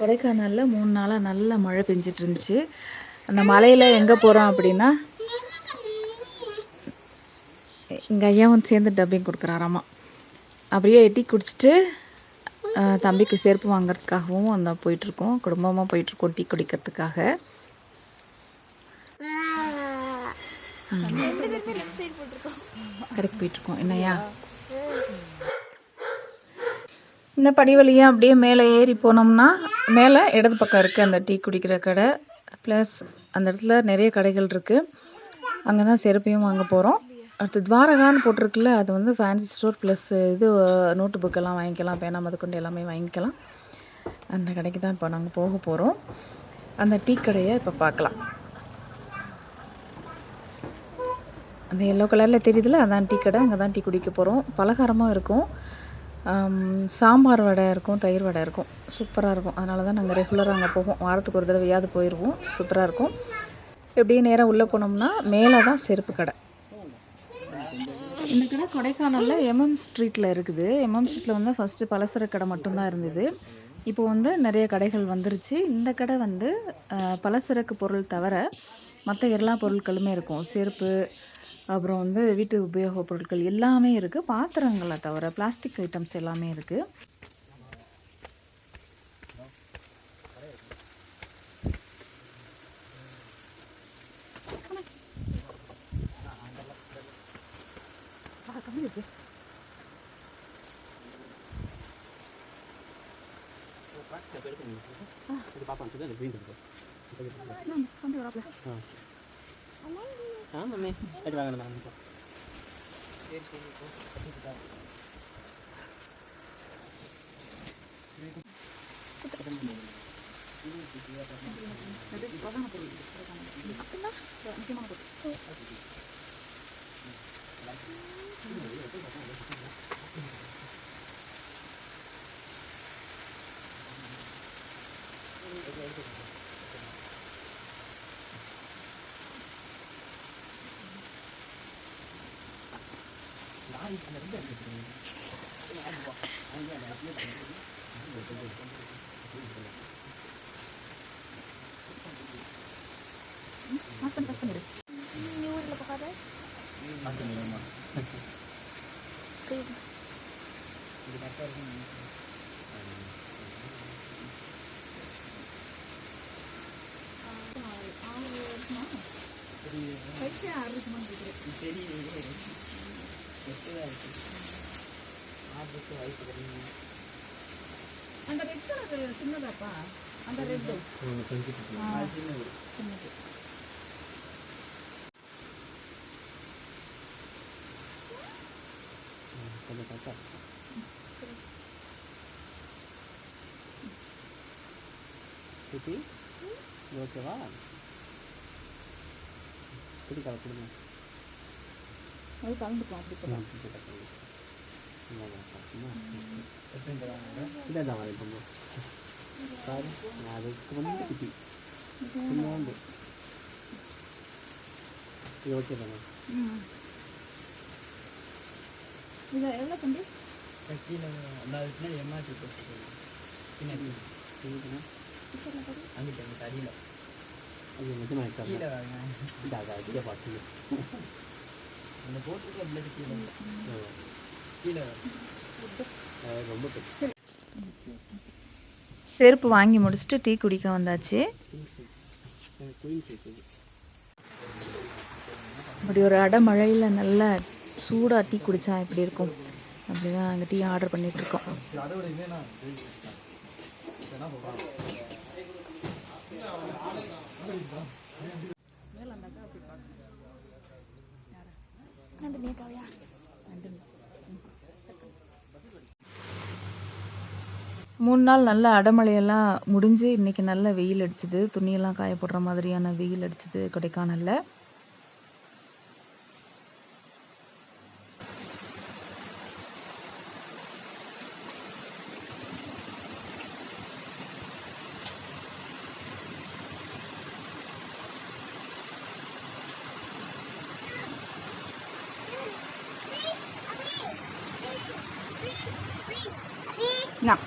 கொடைக்கானலில் மூணு நாளாக நல்ல மழை பெஞ்சிட்டு இருந்துச்சு அந்த மலையில் எங்கே போகிறோம் அப்படின்னா எங்கள் ஐயாவும் சேர்ந்து டப்பிங் கொடுக்குறாராமா அப்படியே டீ குடிச்சிட்டு தம்பிக்கு செருப்பு வாங்குறதுக்காகவும் அந்த போயிட்டுருக்கோம். குடும்பமாக போயிட்டுருக்கோம் டீ குடிக்கிறதுக்காக. கடைக்கு போயிட்டுருக்கோம். என்னையா இந்த படி வழியாக அப்படியே மேலே ஏறி போனோம்னா மேலே இடது பக்கம் இருக்குது அந்த டீ குடிக்கிற கடை. ப்ளஸ் அந்த இடத்துல நிறைய கடைகள் இருக்குது அங்கே தான் செருப்பையும் வாங்க போகிறோம் அடுத்து துவாரகான்னு போட்டிருக்குல்ல அது வந்து ஃபேன்சி ஸ்டோர் ப்ளஸ் இது நோட்டு புக்கெல்லாம் வாங்கிக்கலாம் பேனா முதற்கொண்டு எல்லாமே வாங்கிக்கலாம். அந்த கடைக்கு தான் இப்போ நாங்கள் போக போகிறோம் அந்த டீ கடையை இப்போ பார்க்கலாம். அந்த எல்லோ கலரில் தெரியுதுல அதான் டீ கடை அங்கே தான் டீ குடிக்க போகிறோம் பலகாரமாக இருக்கும். சாம்பார் வடை இருக்கும் தயிர் வடை இருக்கும். சூப்பராக இருக்கும். அதனால தான் நாங்கள் ரெகுலராக அங்கே போவோம். வாரத்துக்கு ஒரு தடவையாவது போயிடுவோம் சூப்பராக இருக்கும். எப்படியே நேராக உள்ளே போனோம்னா மேலே தான் செருப்பு கடை. இந்த கடை கொடைக்கானலில் எம்எம் ஸ்ட்ரீட்டில் இருக்குது. எம்எம் ஸ்ட்ரீட்டில் வந்து ஃபஸ்ட்டு பலசர கடை மட்டும்தான் இருந்தது. இப்போ வந்து நிறைய கடைகள் வந்துருச்சு. இந்த கடை வந்து பலசரக்கு பொருள் தவிர மற்ற எல்லா பொருட்களுமே இருக்கும். செருப்பு அப்புறம் வந்து வீட்டு உபயோகப் பொருட்கள் எல்லாமே இருக்குது பாத்திரங்களை தவிர பிளாஸ்டிக் ஐட்டம்ஸ் எல்லாமே இருக்குது ¿Ah, mami? Ahí va Masan pas sendiri. Ini ur lepas kada. Ada ni mah. Kau. Di kantor ni. Ah, ah, ah. Jadi. Baiklah, harus mandiri. Jadi. ஆ மம்மி அடி வாங்க நான் அந்த ரெட் கலர் சின்னதாப்பா அந்த red கொஞ்சம் கரெக்டாக குட்டி இது ஓகேவா குட்டி கலை கொடுங்க அது கலந்துக்கலாம் அப்படி போலாம் இதான் பண்ணோம் சாரி அதுக்கு ரொம்ப குட்டி. சின்னோண்டு இது ஓகே தானே? இது எவ்வளோ தம்பி? கீழே அதாவது எம்ஆர்டி பின்னாடி அங்கிட்ட அங்கிட்ட அடியில் அது நிஜமா இருக்கா கீழே வாங்க. பார்த்து அந்த போட்டுருக்க பிளட் கீழே. கீழே. ரொம்ப பெருசு செருப்பு வாங்கி முடிச்சுட்டு டீ குடிக்க வந்தாச்சு. அப்படி ஒரு அடமழையில் நல்ல சூடாக டீ குடித்தா எப்படி இருக்கும்? அப்படி தான் நாங்கள் டீ ஆர்டர் பண்ணிட்டு இருக்கோம். மூணு நாள் நல்ல அடமழையெல்லாம் முடிஞ்சு இன்னைக்கு நல்ல வெயில் அடிச்சுது. துணியெல்லாம் காய போடுற மாதிரியான வெயில் அடிச்சுது கொடைக்கானல்ல. 那